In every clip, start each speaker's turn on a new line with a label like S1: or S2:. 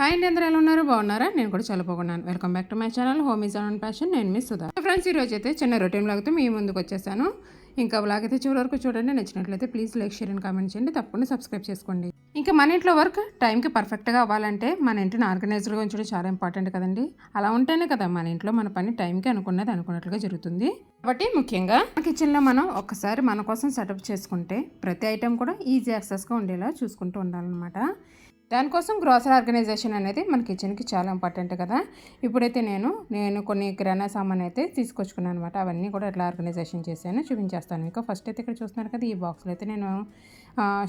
S1: Hi అండి అందరూ ఎలా ఉన్నారు? బాగున్నారా? నేను కూడా చాలా బాగున్నాను. Welcome back to my channel home is on passion నేను మీ సుధా. ఫ్రెండ్స్ ఈ రోజు అయితే చిన్న రొటీన్ లాగితే మీ ముందుకు వచ్చేసాను. ఇంకా బ్లాగ్ అయితే చివరి వరకు చూడండి. నచ్చినట్లయితే please like share and comment చేయండి. తప్పకుండా సబ్స్క్రైబ్ చేసుకోండి. ఇంకా మన ఇంట్లో వర్క్ టైంకి పర్ఫెక్ట్గా అవ్వాలంటే మన ఇంటిని ఆర్గనైజర్గా ఉంచడం చాలా ఇంపార్టెంట్ కదండి. అలా ఉంటేనే కదా మన ఇంట్లో మన పని టైంకి అనుకున్నది అనుకున్నట్లుగా జరుగుతుంది. కాబట్టి ముఖ్యంగా కిచెన్లో మనం ఒక్కసారి మన కోసం సెటప్ చేసుకుంటే ప్రతి ఐటెం కూడా ఈజీ యాక్సెస్గా ఉండేలా చూసుకుంటూ ఉండాలన్నమాట. దానికోసం గ్రోసరీ ఆర్గనైజేషన్ అనేది మన కిచెన్కి చాలా ఇంపార్టెంట్ కదా. ఇప్పుడైతే నేను నేను కొన్ని కిరాణా సామాన్ అయితే తీసుకొచ్చుకున్నాను అనమాట అవన్నీ కూడా ఎట్లా ఆర్గనైజేషన్ చేశాను చూపించేస్తాను ఇంకా ఫస్ట్ అయితే ఇక్కడ చూస్తున్నారు కదా ఈ బాక్స్లో అయితే నేను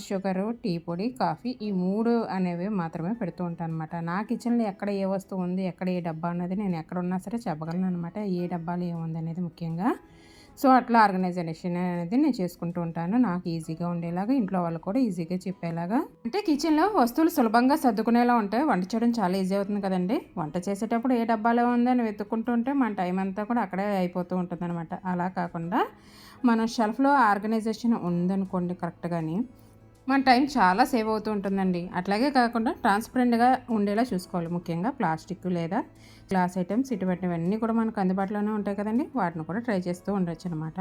S1: షుగరు టీ పొడి కాఫీ ఈ మూడు అనేవి మాత్రమే పెడుతూ ఉంటాను అనమాట నా కిచెన్లో ఎక్కడ ఏ వస్తువు ఉంది ఎక్కడ ఏ డబ్బా ఉన్నది నేను ఎక్కడ ఉన్నా సరే చెప్పగలను అనమాట ఏ డబ్బాలు ఏముంది అనేది ముఖ్యంగా. సో అట్లా ఆర్గనైజేషన్ అనేది నేను చేసుకుంటూ ఉంటాను. నాకు ఈజీగా ఉండేలాగా ఇంట్లో వాళ్ళు కూడా ఈజీగా చెప్పేలాగా. అంటే కిచెన్లో వస్తువులు సులభంగా సర్దుకునేలా ఉంటాయి వంట చేయడం చాలా ఈజీ అవుతుంది కదండి. వంట చేసేటప్పుడు ఏ డబ్బాలో ఉందని వెతుక్కుంటూ ఉంటే మన టైం అంతా కూడా అక్కడే అయిపోతూ ఉంటుంది అనమాట అలా కాకుండా మనం షెల్ఫ్లో ఆర్గనైజేషన్ ఉందనుకోండి కరెక్ట్గాని మన టైం చాలా సేవ్ అవుతూ ఉంటుందండి. అట్లాగే కాకుండా ట్రాన్స్పరెంట్గా ఉండేలా చూసుకోవాలి. ముఖ్యంగా ప్లాస్టిక్ లేదా గ్లాస్ ఐటమ్స్ ఇటువంటివన్నీ కూడా మనకు అందుబాటులోనే ఉంటాయి కదండి. వాటిని కూడా ట్రై చేస్తూ ఉండొచ్చు అనమాట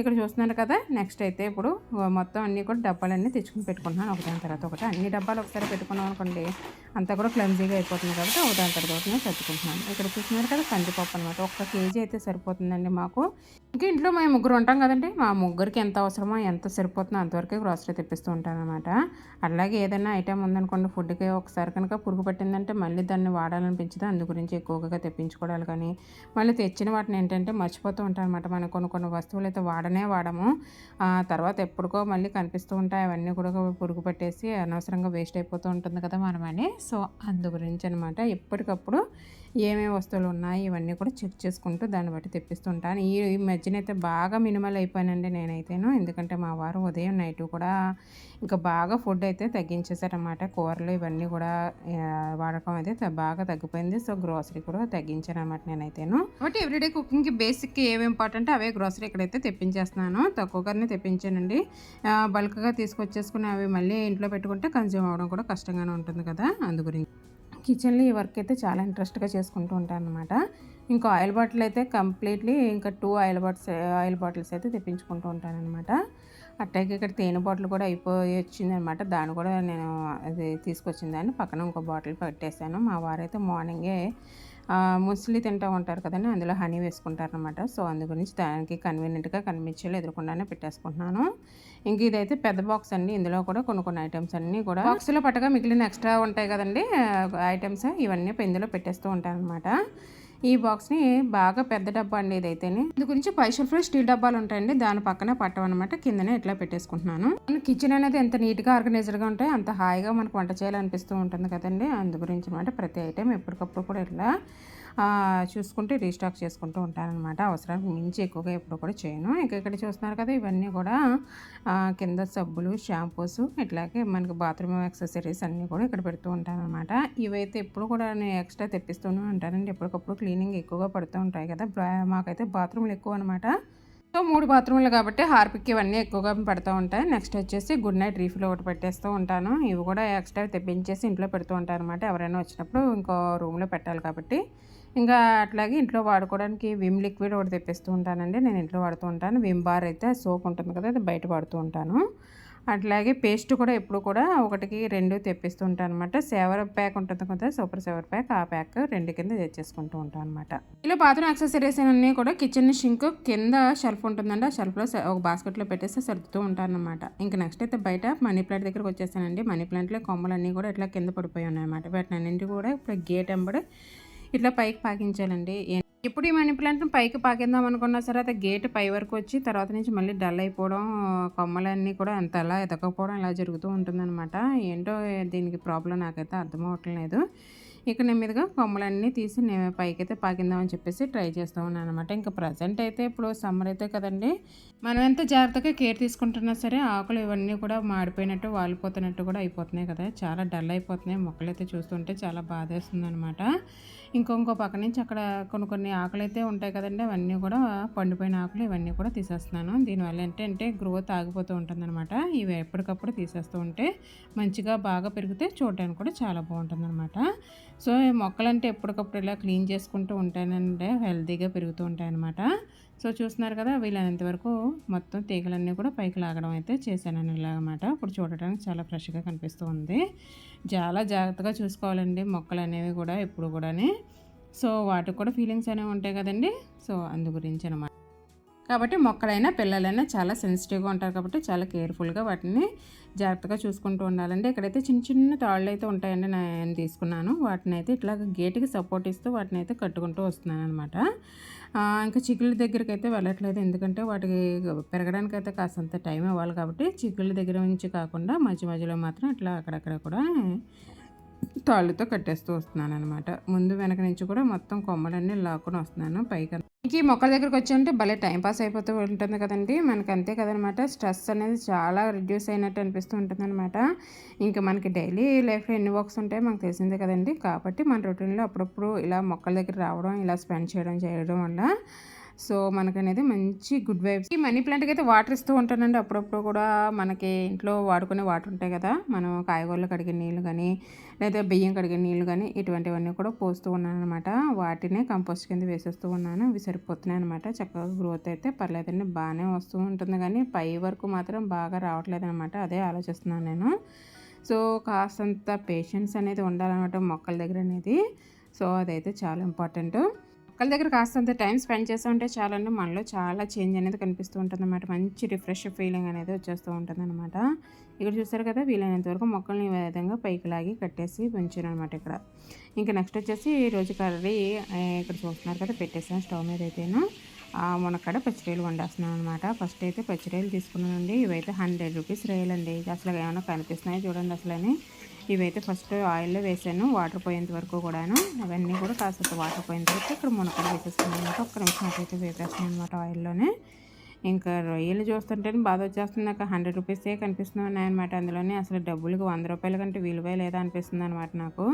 S1: ఇక్కడ చూస్తున్నారు కదా నెక్స్ట్ అయితే ఇప్పుడు మొత్తం అన్నీ కూడా డబ్బాలన్నీ తెచ్చుకుని పెట్టుకుంటున్నాను. ఒకదాని తర్వాత ఒకటి. అన్ని డబ్బాలు ఒకసారి పెట్టుకున్నాం అనుకోండి అంతా కూడా క్లమ్జీగా అయిపోతుంది కాబట్టి ఒకదాని తర్వాత ఒకటి సర్దుకుంటున్నాను ఇక్కడ చూస్తున్నారు కదా కందిపప్పు అనమాట ఒక్క కేజీ అయితే సరిపోతుందండి మాకు. ఇంకా ఇంట్లో మేము ముగ్గురు ఉంటాం కదండి. మా ముగ్గురికి ఎంత అవసరమో ఎంత సరిపోతుందో అంతవరకే గ్రాసరీ తెప్పిస్తూ ఉంటాను. అనమాట అలాగే ఏదైనా ఐటెం ఉందనుకోండి ఫుడ్కి ఒకసారి కనుక పురుగు పట్టిందంటే మళ్ళీ దాన్ని వాడాలనిపించదు. అందు గురించి ఎక్కువగా తెప్పించుకోవడాలు కానీ మళ్ళీ తెచ్చిన వాటిని ఏంటంటే మర్చిపోతూ ఉంటాయి అనమాట మనం కొన్ని కొన్ని వస్తువులు అయితే వాడనే వాడము. తర్వాత ఎప్పటికో మళ్ళీ కనిపిస్తూ ఉంటాయి. అవన్నీ కూడా పురుగు పట్టేసి అనవసరంగా వేస్ట్ అయిపోతూ ఉంటుంది కదా మనమని. సో అందు గురించి అనమాట ఎప్పటికప్పుడు ఏమేమి వస్తువులు ఉన్నాయి ఇవన్నీ కూడా చెక్ చేసుకుంటూ దాన్ని బట్టి తెప్పిస్తుంటాను. ఈ ఈ మధ్యన అయితే బాగా మినిమల్ అయిపోయానండి నేనైతేను. ఎందుకంటే మా వారు ఉదయం నైట్ కూడా ఇంకా బాగా ఫుడ్ అయితే తగ్గించేశారనమాట కూరలు ఇవన్నీ కూడా వాడకం అయితే బాగా తగ్గిపోయింది. సో గ్రోసరీ కూడా తగ్గించాను అనమాట నేనైతేను. కాబట్టి ఎవ్రీడే కుకింగ్కి బేసిక్ ఏవి ఇంపార్టెంట్ అవే గ్రోసరీ ఇక్కడైతే తెప్పించేస్తున్నాను. తక్కువగానే తెప్పించానండి. బల్క్గా తీసుకొచ్చేసుకుని అవి మళ్ళీ ఇంట్లో పెట్టుకుంటే కన్జ్యూమ్ అవ్వడం కూడా కష్టంగానే ఉంటుంది కదా. అందు గురించి. కిచెన్లో ఈ వర్క్ అయితే చాలా ఇంట్రెస్ట్గా చేసుకుంటూ ఉంటాను అనమాట ఇంకా ఆయిల్ బాటిల్ అయితే కంప్లీట్లీ ఇంకా two oil bottles oil bottles అయితే తెప్పించుకుంటూ ఉంటాను అనమాట అట్టాగే ఇక్కడ తేనె బాటిల్ కూడా అయిపోయి వచ్చిందనమాట దాన్ని కూడా నేను అది తీసుకొచ్చిందని పక్కన ఇంకో బాటిల్ పెట్టేశాను. మా వారైతే మార్నింగే ముసలి తింటూ ఉంటారు కదండి అందులో హనీ వేసుకుంటారనమాట సో అందు గురించి దానికి కన్వీనియంట్గా కనిపించేలా ఎదురుకుండానే పెట్టేసుకుంటున్నాను. ఇంక ఇదైతే పెద్ద బాక్స్ అండి. ఇందులో కూడా కొన్ని కొన్ని ఐటమ్స్ అన్నీ కూడా బాక్స్లో పట్టగా మిగిలిన ఎక్స్ట్రా ఉంటాయి కదండి ఐటమ్స్ ఇవన్నీ ఇందులో పెట్టేస్తూ ఉంటారనమాట అనమాట ఈ బాక్స్ని బాగా పెద్ద డబ్బా అండి ఇదైతేనే. ఇందు గురించి పైషల్ఫ్లో స్టీల్ డబ్బాలు ఉంటాయండి. దాని పక్కనే అనమాట కిందనే ఇట్లా పెట్టేసుకుంటున్నాను. కిచెన్ అనేది ఎంత నీట్గా ఆర్గనైజ్డ్గా ఉంటాయి అంత హాయిగా మనకు వంట చేయాలనిపిస్తూ ఉంటుంది కదండి. అందు గురించి అనమాట ప్రతి ఐటెం ఎప్పటికప్పుడు కూడా ఇట్లా చూసుకుంటే రీస్టాక్ చేసుకుంటూ ఉంటానన్నమాట. అవసరానికి మించి ఎక్కువగా ఎప్పుడు కూడా చేయను. ఇక్కడ చూస్తున్నారు కదా ఇవన్నీ కూడా కింద సబ్బులు షాంపూస్ ఇట్లాగే మనకి బాత్రూమ్ యాక్సెసరీస్ అన్నీ కూడా ఇక్కడ పెడుతూ ఉంటానన్నమాట. ఇవైతే ఎప్పుడు కూడా నేను ఎక్స్ట్రా తెప్పిస్తూనే ఉంటానండి. ఎప్పటికప్పుడు క్లీనింగ్ ఎక్కువగా పడుతూ ఉంటాయి కదా మాకైతే బాత్రూమ్లు ఎక్కువ అనమాట సో మూడు బాత్రూమ్లు కాబట్టి హార్పిక్ ఇవన్నీ ఎక్కువగా పెడుతూ ఉంటాయి. నెక్స్ట్ వచ్చేసి గుడ్ నైట్ రీఫిల్ ఒకటి పెట్టేస్తూ ఉంటాను. ఇవి కూడా ఎక్స్ట్రా తెప్పించేసి ఇంట్లో పెడుతూ ఉంటాను అనమాట ఎవరైనా వచ్చినప్పుడు ఇంకో రూమ్లో పెట్టాలి కాబట్టి. ఇంకా అట్లాగే ఇంట్లో వాడుకోవడానికి విమ్ లిక్విడ్ ఒకటి తెప్పిస్తూ ఉంటానండి. నేను ఇంట్లో వాడుతూ ఉంటాను. విమ్ బార్ అయితే సోప్ ఉంటుంది కదా అది బయట వాడుతూ ఉంటాను. అట్లాగే పేస్ట్ కూడా ఎప్పుడు కూడా ఒకటికి రెండు తెప్పిస్తూ ఉంటాను అనమాట సేవర్ ప్యాక్ ఉంటుంది కదా సూపర్ సేవర్ ప్యాక్ ఆ ప్యాక్ రెండు కింద తెచ్చేసుకుంటూ ఉంటాను అనమాట ఇలా బాత్రూమ్ యాక్సెసరీస్ అన్నీ కూడా కిచెన్ షింక్ కింద షెల్ఫ్ ఉంటుందండి. ఆ షెల్ఫ్లో ఒక బాస్కెట్లో పెట్టేసి సర్దుతూ ఉంటాను అనమాట ఇంకా నెక్స్ట్ అయితే బయట మనీ ప్లాంట్ దగ్గరకు వచ్చేసానండి. మనీ ప్లాంట్లో కొమ్మలన్నీ కూడా ఇట్లా కింద పడిపోయి ఉన్నాయన్నమాట. వాటిని అన్నింటి కూడా ఇప్పుడు గేట్ ఎంబడి ఇట్లా పైకి పాకించాలండి. ఇప్పుడు ఈ మనీ ప్లాంట్ని పైకి పాకిందాం అనుకున్నా సరే అది గేట్ పై వరకు వచ్చి తర్వాత నుంచి మళ్ళీ డల్ అయిపోవడం కొమ్మలన్నీ కూడా అంత అలా ఎతకపోవడం ఇలా జరుగుతూ ఉంటుందన్నమాట. ఏంటో దీనికి ప్రాబ్లం నాకైతే అర్థం అవ్వట్లేదు ఇక్కడ నెమ్మదిగా కొమ్మలన్నీ తీసి నేను పైకైతే పాకిందామని చెప్పేసి ట్రై చేస్తూ ఉన్నాను అనమాట ఇంకా ప్రజెంట్ అయితే ఇప్పుడు సమ్మర్ అయితే కదండి మనం ఎంత జాగ్రత్తగా కేర్ తీసుకుంటున్నా సరే ఆకులు ఇవన్నీ కూడా మాడిపోయినట్టు వాలిపోతున్నట్టు కూడా అయిపోతున్నాయి కదా. చాలా డల్ అయిపోతున్నాయి. మొక్కలు అయితే చూస్తుంటే చాలా బాధేస్తుంది అనమాట ఇంకో ఇంకో పక్క నుంచి అక్కడ కొన్ని కొన్ని ఆకులు అయితే ఉంటాయి కదండి అవన్నీ కూడా పండిపోయిన ఆకులు ఇవన్నీ కూడా తీసేస్తున్నాను. దీనివల్ల ఏంటంటే గ్రోత్ ఆగిపోతూ ఉంటుందన్నమాట. ఇవి ఎప్పటికప్పుడు తీసేస్తూ ఉంటే మంచిగా బాగా పెరిగితే చూడడానికి కూడా చాలా బాగుంటుంది అనమాట సో ఈ మొక్కలంటే ఎప్పటికప్పుడు ఇలా క్లీన్ చేసుకుంటూ ఉంటానంటే హెల్తీగా పెరుగుతూ ఉంటాయన్నమాట. సో చూస్తున్నారు కదా వీలైనంత వరకు మొత్తం తీగలన్నీ కూడా పైకి లాగడం అయితే చేశాను ఇలాగమాట. ఇప్పుడు చూడటానికి చాలా ఫ్రెష్గా కనిపిస్తూ ఉంది. చాలా జాగ్రత్తగా చూసుకోవాలండి మొక్కలు అనేవి కూడా ఎప్పుడు కూడా సో వాటికి కూడా ఫీలింగ్స్ అనేవి ఉంటాయి కదండి. సో అందు గురించి అనమాట కాబట్టి మొక్కలైనా పిల్లలైనా చాలా సెన్సిటివ్గా ఉంటారు కాబట్టి చాలా కేర్ఫుల్గా వాటిని జాగ్రత్తగా చూసుకుంటూ ఉండాలండి. ఇక్కడైతే చిన్న చిన్న తాళ్ళు అయితే ఉంటాయండి నేను తీసుకున్నాను. వాటిని అయితే ఇట్లా గేటుకి సపోర్ట్ ఇస్తూ వాటిని అయితే కట్టుకుంటూ వస్తున్నాను అనమాట ఇంకా చిక్కుళ్ళ దగ్గరికి అయితే వెళ్ళట్లేదు. ఎందుకంటే వాటికి పెరగడానికి అయితే కాస్తంత టైం ఇవ్వాలి కాబట్టి చిక్కుళ్ళ దగ్గర నుంచి కాకుండా మధ్య మధ్యలో మాత్రం ఇట్లా అక్కడక్కడ కూడా తాళ్ళతో కట్టేస్తూ వస్తున్నాను అనమాట ముందు వెనక నుంచి కూడా మొత్తం కొమ్మలన్నీ లాక్కుని వస్తున్నాను పైకి. ఇంక ఈ మొక్కల దగ్గరికి వచ్చి భలే టైంపాస్ అయిపోతూ ఉంటుంది కదండి. మనకి అంతే కదనమాట స్ట్రెస్ అనేది చాలా రిడ్యూస్ అయినట్టు అనిపిస్తూ ఉంటుంది అనమాట ఇంకా మనకి డైలీ లైఫ్లో ఎన్ని వర్క్స్ ఉంటాయో మనకు తెలిసిందే కదండి. కాబట్టి మన రొటీన్లో అప్పుడప్పుడు ఇలా మొక్కల దగ్గర రావడం ఇలా స్పెండ్ చేయడం చేయడం వల్ల సో మనకనేది మంచి గుడ్ వైబ్స్. ఈ మనీ ప్లాంట్కి అయితే వాటర్ ఇస్తూ ఉంటానండి. అప్పుడప్పుడు కూడా మనకి ఇంట్లో వాడుకునే వాటర్ ఉంటాయి కదా. మనం కాయగూరలు కడిగే నీళ్ళు కానీ లేదా బియ్యం కడిగే నీళ్ళు కానీ ఇటువంటివన్నీ కూడా పోస్తూ ఉన్నాను అనమాట వాటినే కంపోస్ట్ కింద వేసేస్తూ ఉన్నాను. ఇవి సరిపోతున్నాయి అనమాట చక్కగా గ్రోత్ అయితే పర్లేదండి. బాగానే వస్తూ ఉంటుంది కానీ పై వరకు మాత్రం బాగా రావట్లేదు అనమాట అదే ఆలోచిస్తున్నాను నేను. సో కాస్తంత పేషెన్స్ అనేది ఉండాలన్నమాట మొక్కల దగ్గర అనేది. సో అదైతే చాలా ఇంపార్టెంట్. ఒకళ్ళ దగ్గర కాస్తంత టైం స్పెండ్ చేస్తూ ఉంటే చాలండి. మనలో చాలా చేంజ్ అనేది కనిపిస్తూ ఉంటుంది అనమాట మంచి రిఫ్రెష్ ఫీలింగ్ అనేది వచ్చేస్తూ ఉంటుంది అనమాట ఇక్కడ చూసారు కదా వీలైనంత వరకు మొక్కల్ని విధంగా పైకి లాగి కట్టేసి ఉంచాను అనమాట ఇక్కడ. ఇంకా నెక్స్ట్ వచ్చేసి రోజు కర్రీ ఇక్కడ చూస్తున్నారు కదా పెట్టేసాను స్టవ్ మీద అయితేను. మునక్కడ పచ్చిరేలు వండేస్తున్నాను అనమాట ఫస్ట్ అయితే పచ్చిరేలు తీసుకున్నానండి. ఇవైతే హండ్రెడ్ రూపీస్ రేలండి. అసలు ఏమైనా కనిపిస్తున్నాయి చూడండి అసలు అని. ఇవైతే ఫస్ట్ ఆయిల్లో వేసాను వాటర్ పోయేంత వరకు కూడాను. అవన్నీ కూడా కాసేపు వాటర్ పోయిన తర్వాత ఇక్కడ మునక్కలు వేసేస్తాను అనమాట. ఒక్క నిమిషం అయితే వేపేస్తాను అనమాట ఆయిల్లోనే. ఇంకా రొయ్యలు చూస్తుంటే బాధ వచ్చేస్తుంది. నాకు హండ్రెడ్ రూపీసే కనిపిస్తున్నాయి అనమాట అందులోనే అసలు డబ్బులకు వంద రూపాయల కంటే విలువే లేదా అనిపిస్తుంది అనమాట నాకు.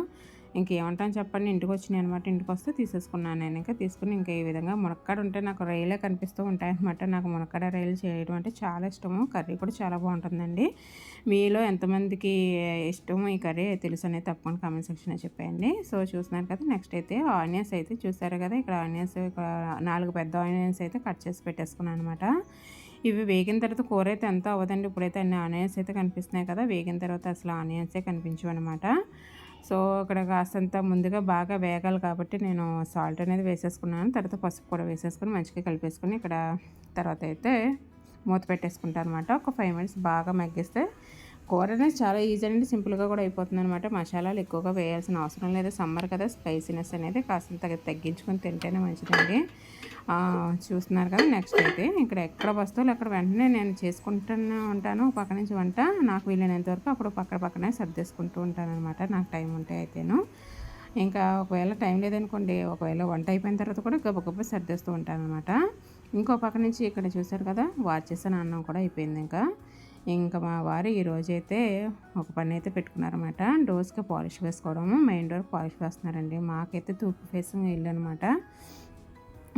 S1: ఇంకేమంటాను చెప్పండి. ఇంటికి వచ్చినాయి అనమాట ఇంటికి వస్తే తీసేసుకున్నాను నేను. ఇంకా తీసుకుని ఇంకా ఈ విధంగా మునక్కాడ ఉంటే నాకు రైలే కనిపిస్తూ ఉంటాయి అనమాట నాకు మునక్కాడ రైలు చేయడం అంటే చాలా ఇష్టము. కర్రీ కూడా చాలా బాగుంటుందండి. మీలో ఎంతమందికి ఇష్టము ఈ కర్రీ తెలుసు అనేది తప్పకుండా కామెంట్ సెక్షన్లో చెప్పేయండి. సో చూస్తున్నారు కదా నెక్స్ట్ అయితే ఆనియన్స్ అయితే చూసారు కదా ఇక్కడ ఆనియన్స్ నాలుగు పెద్ద ఆనియన్స్ అయితే కట్ చేసి పెట్టేసుకున్నాను అనమాట ఇవి వేగిన తర్వాత కూర అయితే ఎంత అవ్వదండి. ఇప్పుడైతే అన్ని ఆనియన్స్ అయితే కనిపిస్తున్నాయి కదా వేగిన తర్వాత అసలు ఆనియన్సే కనిపించవు అనమాట సో ఇక్కడ కాస్తంత ముందుగా బాగా వేగాలి కాబట్టి నేను సాల్ట్ అనేది వేసేసుకున్నాను. తర్వాత పసుపు కూడా వేసేసుకుని మంచిగా కలిపేసుకుని ఇక్కడ తర్వాత అయితే మూత పెట్టేసుకుంటాను అనమాట ఒక ఫైవ్ మినిట్స్ బాగా మగ్గిస్తే కూర అనేది చాలా ఈజీ అండి. సింపుల్గా కూడా అయిపోతుంది అనమాట మసాలాలు ఎక్కువగా వేయాల్సిన అవసరం లేదు. సమ్మర్ కదా స్పైసీనెస్ అనేది కాస్త తగ్గించుకొని తింటేనే మంచిదండి. చూస్తున్నారు కదా నెక్స్ట్ అయితే ఇక్కడ ఎక్కడ వస్తువులు అక్కడ వెంటనే నేను చేసుకుంటూనే ఉంటాను. పక్క నుంచి వంట నాకు వీలైనంత వరకు అప్పుడు పక్కన పక్కనే సర్దేసుకుంటూ ఉంటాను అనమాట నాకు టైం ఉంటే అయితేను. ఇంకా ఒకవేళ టైం లేదనుకోండి ఒకవేళ వంట అయిపోయిన తర్వాత కూడా గబగబ సర్దేస్తూ ఉంటాను అనమాట ఇంకో పక్క నుంచి ఇక్కడ చూశారు కదా వాచ్ చేసిన అన్నం కూడా అయిపోయింది ఇంకా. ఇంకా మా వారు ఈరోజైతే ఒక పని అయితే పెట్టుకున్నారన్నమాట. డోర్స్కి పాలిష్ వేసుకోవడము మెయిన్ డోర్ పాలిష్ వేస్తున్నారండి. మాకైతే తూర్పు ఫేసింగ్ ఇల్లు అనమాట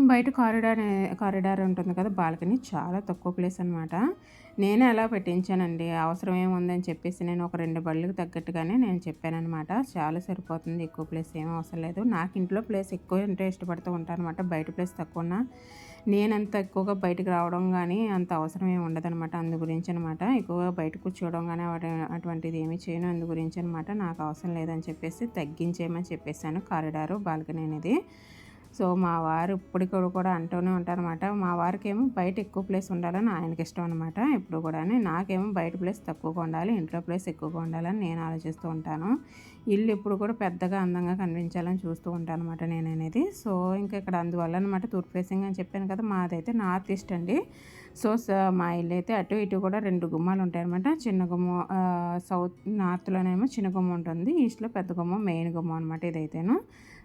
S1: బయట కారిడార్ కారిడార్ ఉంటుంది కదా బాల్కనీ చాలా తక్కువ ప్లేస్ అనమాట నేనే అలా పెట్టించానండి. అవసరం ఏముందని చెప్పేసి నేను ఒక రెండు బళ్ళకి తగ్గట్టుగానే నేను చెప్పానమాట చాలా సరిపోతుంది ఎక్కువ ప్లేస్ ఏం అవసరం లేదు. నాకు ఇంట్లో ప్లేస్ ఎక్కువ ఉంటే ఇష్టపడుతూ ఉంటాను అనమాట బయట ప్లేస్ తక్కువ ఉన్నా నేనంత ఎక్కువగా బయటకు రావడం కానీ అంత అవసరం ఏమి ఉండదనమాట అందు గురించి అనమాట ఎక్కువగా బయట కూర్చోవడం కానీ అటువంటిది ఏమీ చేయను. అందు గురించి అనమాట నాకు అవసరం లేదని చెప్పేసి తగ్గించేయమని చెప్పేసాను కారిడారు బాల్కనీ అనేది. సో మా వారు ఇప్పటికి కూడా అంటూనే ఉంటారనమాట మా వారికి ఏమో బయట ఎక్కువ ప్లేస్ ఉండాలని ఆయనకి ఇష్టం అనమాట ఎప్పుడు కూడా నాకేమో బయట ప్లేస్ తక్కువగా ఉండాలి ఇంట్లో ప్లేస్ ఎక్కువగా ఉండాలని నేను ఆలోచిస్తూ ఉంటాను. ఇల్లు ఎప్పుడు కూడా పెద్దగా అందంగా కనిపించాలని చూస్తూ ఉంటాను అనమాట నేను అనేది సో ఇంకా ఇక్కడ అందువల్ల అనమాట తూర్పు ఫేసింగ్ అని చెప్పాను కదా మాదైతే నార్త్ ఈస్ట్ అండి. సో మా ఇల్లు అయితే అటు ఇటు కూడా రెండు గుమ్మాలు ఉంటాయి అనమాట చిన్న గుమ్మ సౌత్ నార్త్లోనేమో చిన్న గుమ్మ ఉంటుంది ఈస్ట్లో పెద్ద గుమ్మ మెయిన్ గుమ్మ అనమాట ఇదైతేను.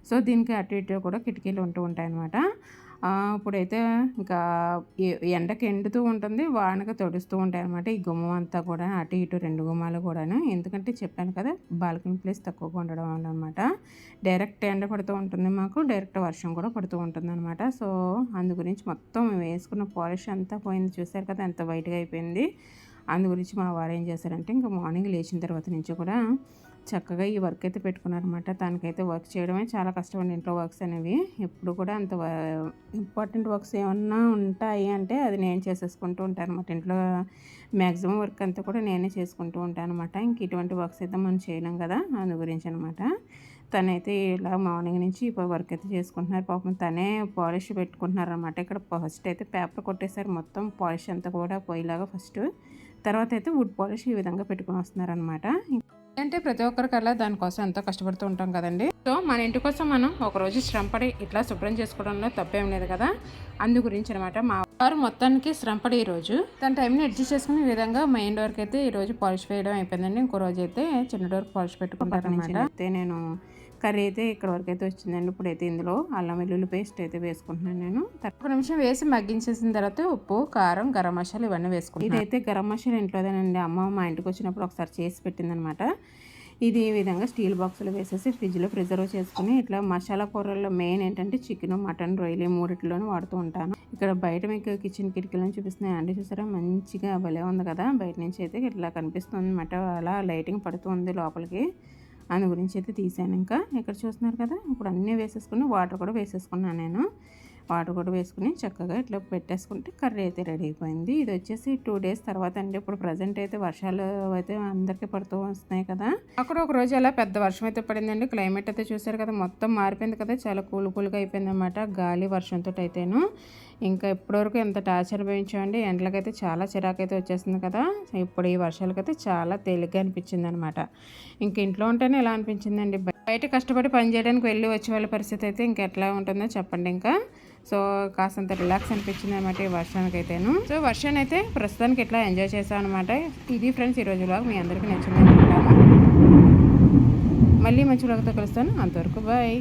S1: సో దీనికి అటు ఇటు కూడా కిటికీలు ఉంటూ ఉంటాయి అనమాట ఇప్పుడైతే ఇంకా ఎండకి ఎండుతూ ఉంటుంది వానక తొడుస్తూ ఉంటాయి అనమాట ఈ గుమ్మం అంతా కూడా అటు ఇటు రెండు గుమ్మాలు కూడాను. ఎందుకంటే చెప్పాను కదా బాల్కనీ ప్లేస్ తక్కువగా ఉండడం వల్ల అనమాట డైరెక్ట్ ఎండ పడుతూ ఉంటుంది మాకు డైరెక్ట్ వర్షం కూడా పడుతూ ఉంటుంది అనమాట సో అందు గురించి మొత్తం మేము వేసుకున్న పాలిష్ అంతా పోయింది. చూసారు కదా ఎంత వైట్గా అయిపోయింది. అందు గురించి మా వారు ఏం చేశారంటే ఇంకా మార్నింగ్ లేచిన తర్వాత నుంచి కూడా చక్కగా ఈ వర్క్ అయితే పెట్టుకున్నారనమాట తనకైతే వర్క్ చేయడమే చాలా కష్టం అండి ఇంట్లో వర్క్స్ అనేవి. ఎప్పుడు కూడా అంత ఇంపార్టెంట్ వర్క్స్ ఏమన్నా ఉంటాయి అంటే అది నేను చేసేసుకుంటూ ఉంటాను అనమాట ఇంట్లో మ్యాక్సిమం వర్క్ అంతా కూడా నేనే చేసుకుంటూ ఉంటాను అనమాట ఇంక ఇటువంటి వర్క్స్ అయితే మనం చేయలేం కదా అందు గురించి అనమాట తనైతే ఇలా మార్నింగ్ నుంచి ఇప్పుడు వర్క్ అయితే చేసుకుంటున్నారు. పాపం తనే పాలిష్ పెట్టుకుంటున్నారు అనమాట ఇక్కడ ఫస్ట్ అయితే పేపర్ కొట్టేశారు. మొత్తం పాలిష్ అంతా కూడా పోయేలాగా ఫస్ట్ తర్వాత అయితే వుడ్ పాలిష్ ఈ విధంగా పెట్టుకుని వస్తున్నారనమాట అంటే ప్రతి ఒక్కరికి అలా దానికోసం ఎంతో కష్టపడుతూ ఉంటాం కదండి. సో మన ఇంటి కోసం మనం ఒక రోజు శ్రమపడి ఇట్లా శుభ్రం చేసుకోవడంలో తప్పేం లేదు కదా. అందు గురించి అనమాట మా వారు మొత్తానికి శ్రమపడి ఈ రోజు. తన టైంని అడ్జస్ట్ చేసుకునే విధంగా విధంగా మెయిన్ డోర్కి అయితే ఈ రోజు పాలిష్ వేయడం అయిపోయిందండి. ఇంకో రోజు అయితే చిన్న డోర్ పాలిష్ పెట్టుకుంటారు అనమాట అయితే నేను కర్రీ అయితే ఇక్కడ వరకు అయితే వచ్చిందండి. ఇప్పుడైతే ఇందులో అల్లం వెల్లుల్లి పేస్ట్ అయితే వేసుకుంటున్నాను నేను. ఒక నిమిషం వేసి మగ్గించేసిన తర్వాత ఉప్పు కారం గరం మసాలా ఇవన్నీ వేసుకుంటాను ఇదైతే గరం మసాలా ఇంట్లోదేనండి. అమ్మ మా ఇంటికి వచ్చినప్పుడు ఒకసారి చేసి పెట్టిందనమాట. ఇది ఈ విధంగా స్టీల్ బాక్సులు వేసేసి ఫ్రిడ్జ్లో ప్రిజర్వ్ చేసుకుని ఇట్లా మసాలా కూరల్లో మెయిన్ ఏంటంటే చికెన్ మటన్ రొయ్యలు మూడిట్లోనూ వాడుతూ ఉంటాను. ఇక్కడ బయట మీకు కిచెన్ కిటికీలను చూపిస్తున్నాయి. అండి చూసారా? మంచిగా భలే ఉంది కదా. బయట నుంచి అయితే ఇట్లా కనిపిస్తుంది అనమాట అలా లైటింగ్ పడుతూ ఉంది లోపలికి. అందు గురించి అయితే తీసాను ఇంకా. ఇక్కడ చూస్తున్నారు కదా ఇప్పుడు అన్నీ వేసేసుకుని వాటర్ కూడా వేసేసుకున్నాను నేను. పాటు కూడా వేసుకుని చక్కగా ఇట్లా పెట్టేసుకుంటే కర్రీ అయితే రెడీ అయిపోయింది. ఇది వచ్చేసి టూ డేస్ తర్వాత అండి. ఇప్పుడు ప్రజెంట్ అయితే వర్షాలు అయితే అందరికీ పడుతూ వస్తున్నాయి కదా. అక్కడ ఒక రోజు అలా పెద్ద వర్షం అయితే పడిందండి. క్లైమేట్ అయితే చూసారు కదా మొత్తం మారిపోయింది కదా. చాలా కూల్ కూల్గా అయిపోయింది అనమాట గాలి వర్షంతో అయితేను. ఇంకా ఇప్పటివరకు ఎంత టార్చర్ అనుభవించామండి ఎండలకైతే చాలా చిరాకు అయితే వచ్చేస్తుంది కదా. ఇప్పుడు ఈ వర్షాలకైతే చాలా తేలిగ్గా అనిపించింది అనమాట ఇంక ఇంట్లో ఉంటేనే ఎలా అనిపించిందండి? బయట కష్టపడి పని చేయడానికి వెళ్ళి వచ్చే వాళ్ళ పరిస్థితి అయితే ఇంకా ఎట్లా ఉంటుందో చెప్పండి ఇంకా. సో కాస్తంత రిలాక్స్ అనిపించింది అనమాట ఈ వర్షానికి అయితేను సో వర్షాన్ని అయితే ప్రస్తుతానికి ఎట్లా ఎంజాయ్ చేశాను అనమాట ఇది ఫ్రెండ్స్ ఈ రోజు మీ అందరికీ నచ్చింది అనుకుంటాను మళ్ళీ మంచి vlog కలుస్తాను. అంతవరకు బాయ్